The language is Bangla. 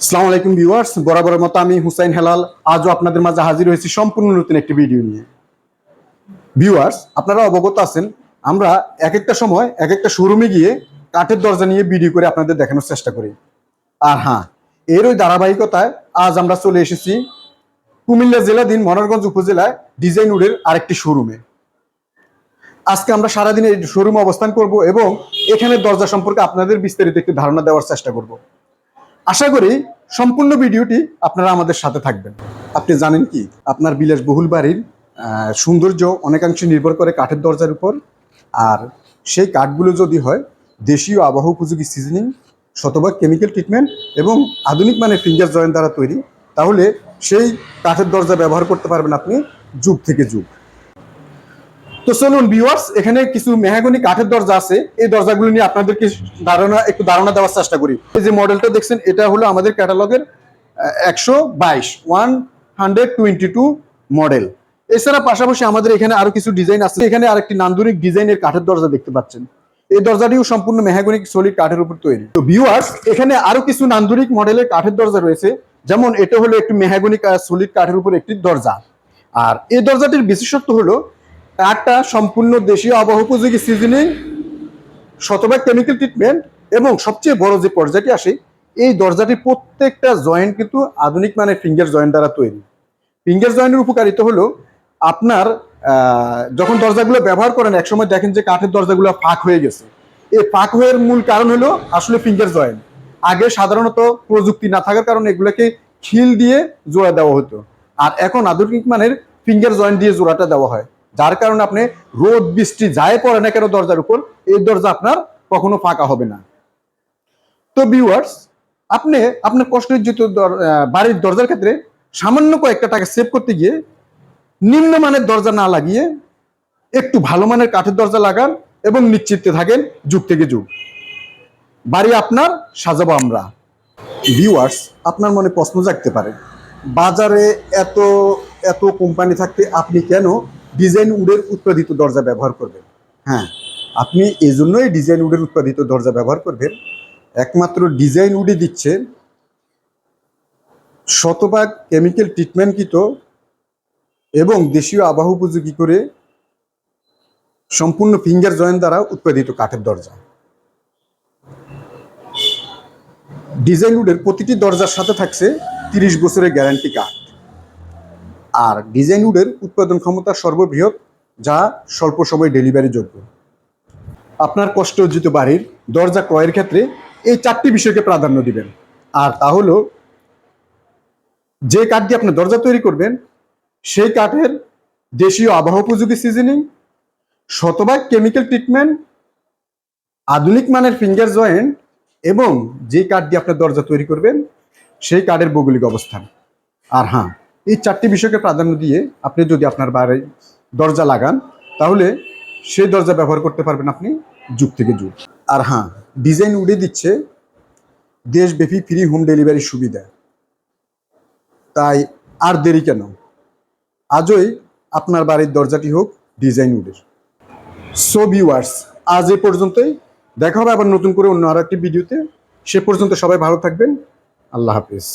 আসসালামু আলাইকুম ভিউয়ার্স। বরাবরের মতো আমি হুসাইন হেলাল। আজও আপনাদের মাঝে হাজির হয়েছি সম্পূর্ণ নতুন একটি ভিডিও নিয়ে। ভিউয়ার্স, আপনারা অবগত আছেন, আমরা এক একটা সময় এক একটা শোরুমে গিয়ে কাঠের দরজা নিয়ে ভিডিও করে আপনাদের দেখানোর চেষ্টা করি। আর হ্যাঁ এর ওই ধারাবাহিকতায় আজ আমরা চলে এসেছি কুমিল্লা জেলাধীন মনোরগঞ্জ উপজেলায় ডিজাইন উডের আরেকটি শোরুমে। আজকে আমরা সারাদিন এই শোরুমে অবস্থান করব এবং এখানের দরজা সম্পর্কে আপনাদের বিস্তারিত একটি ধারণা দেওয়ার চেষ্টা করব। আশা করি সম্পূর্ণ ভিডিওটি আপনারা আমাদের সাথে থাকবেন। আপনি জানেন কি? আপনার বিলাসবহুল বাড়ির সৌন্দর্য অনেকাংশে নির্ভর করে কাঠের দরজার উপর। আর সেই কাঠগুলো যদি হয়, দেশীয় আবহাওয়া উপযোগী সিজনিং শতভাগ কেমিক্যাল ট্রিটমেন্ট এবং আধুনিক মানের ফিঙ্গার জয়েন্ট দ্বারা তৈরি, তাহলে সেই কাঠের দরজা ব্যবহার করতে পারবেন আপনি যুগ থেকে যুগ। তো চলুন ভিউয়ার্স এখানে কিছু মেহাগনি কাঠের দরজা আছে। এই দরজাগুলো নিয়ে আপনাদেরকে ধারণা, একটু ধারণা দেওয়ার চেষ্টা করি। এই যে মডেলটা দেখছেন, এটা হলো আমাদের ক্যাটালগের একশো বাইশ one hundred twenty two model এছাড়া পাশাপাশি আমাদের এখানে আরও কিছু ডিজাইন আছে। এখানে আরেকটি নান্দনিক ডিজাইনের কাঠের দরজা দেখতে পাচ্ছেন। এই দরজাটিও সম্পূর্ণ মেহাগনিক সলিড কাঠের উপর তৈরি। তো ভিউয়ার্স এখানে আরও কিছু নান্দনিক মডেলের কাঠের দরজা রয়েছে। যেমন, এটা হলো একটি মেহাগনিক সলিড কাঠের উপর একটি দরজা। আর এই দরজাটির বিশেষত্ব হলো কাঠটা সম্পূর্ণ দেশীয় আবহাওয়া উপযোগী সিজনিং, শতভাগ কেমিক্যাল ট্রিটমেন্ট এবং সবচেয়ে বড় যে পর্যায়টি আসে, এই দরজাটি প্রত্যেকটা জয়েন্ট কিন্তু আধুনিক মানের ফিঙ্গার জয়েন্ট দ্বারা তৈরি। ফিঙ্গার জয়েন্টের উপকারিতা হলো আপনার যখন দরজাগুলো ব্যবহার করেন, একসময় দেখেন যে কাঠের দরজাগুলো ফাঁক হয়ে গেছে। এই ফাঁক হওয়ার মূল কারণ হলো আসলে ফিঙ্গার জয়েন্ট আগে সাধারণত প্রযুক্তি না থাকার কারণে এগুলোকে খিল দিয়ে জোড়া দেওয়া হতো। আর এখন আধুনিক মানের ফিঙ্গার জয়েন্ট দিয়ে জোড়াটা দেওয়া হয়। যার কারণে আপনি রোদ, বৃষ্টি যায় পড়ে না কেন দরজার উপর, এই দরজা আপনার কখনো ফাঁকা হবে না। তো ভিউয়ার্স আপনি আপনার কষ্টার্জিত বাড়ির দরজার ক্ষেত্রে সামান্য কয়েকটা টাকা সেভ করতে গিয়ে নিম্নমানের দরজা না লাগিয়ে একটু ভালো মানের কাঠের দরজা লাগান এবং নিশ্চিন্তে থাকেন যুগ থেকে যুগ। বাড়ি আপনার, সাজাবো আমরা। ভিউয়ার্স আপনার মনে প্রশ্ন জাগতে পারে, বাজারে এত এত কোম্পানি থাকতে আপনি কেন ডিজাইন উডের উৎপাদিত দরজা ব্যবহার করবেন। হ্যাঁ আপনি এই জন্যই ডিজাইন উডের উৎপাদিত দরজা ব্যবহার করবেন। একমাত্র ডিজাইন উডে দিচ্ছে শতভাগ কেমিক্যাল ট্রিটমেন্টকৃত এবং দেশীয় আবাহ উপযোগী করে সম্পূর্ণ ফিঙ্গার জয়েন্ট দ্বারা উৎপাদিত কাঠের দরজা। ডিজাইন উডের প্রতিটি দরজার সাথে থাকছে তিরিশ বছরের গ্যারান্টি কার্ড আর ডিজাইন উডের উৎপাদন ক্ষমতা সর্ববৃহৎ, যা স্বল্প সময় ডেলিভারি যোগ্য। আপনার কষ্ট অর্জিত বাড়ির দরজা ক্রয়ের ক্ষেত্রে এই চারটি বিষয়কে প্রাধান্য দিবেন। আর তা হলো, যে কাঠ দিয়ে আপনি দরজা তৈরি করবেন, সেই কাঠের দেশীয় আবহাওয়া উপযোগী সিজনিং শতভাগ কেমিক্যাল ট্রিটমেন্ট আধুনিক মানের ফিঙ্গার জয়েন্ট এবং যে কাঠ দিয়ে আপনার দরজা তৈরি করবেন, সেই কাঠের ভৌগোলিক অবস্থান। আর হ্যাঁ এই চারটি বিষয়কে প্রাধান্য দিয়ে আপনি যদি আপনার বাড়ি দরজা লাগান, তাহলে সেই দরজা ব্যবহার করতে পারবেন আপনি যুগ থেকে যুগ। আর হ্যাঁ ডিজাইন উড়ে দিচ্ছে, দেশব্যাপী ফ্রি হোম ডেলিভারি সুবিধা। তাই আর দেরি কেন? আজই আপনার বাড়ির দরজাটি হোক ডিজাইন উডের সো ভিউয়ার্স আজ এ পর্যন্তই। দেখা হবে আবার নতুন করে অন্য আর একটি ভিডিওতে। সে পর্যন্ত সবাই ভালো থাকবেন। আল্লাহ হাফিজ।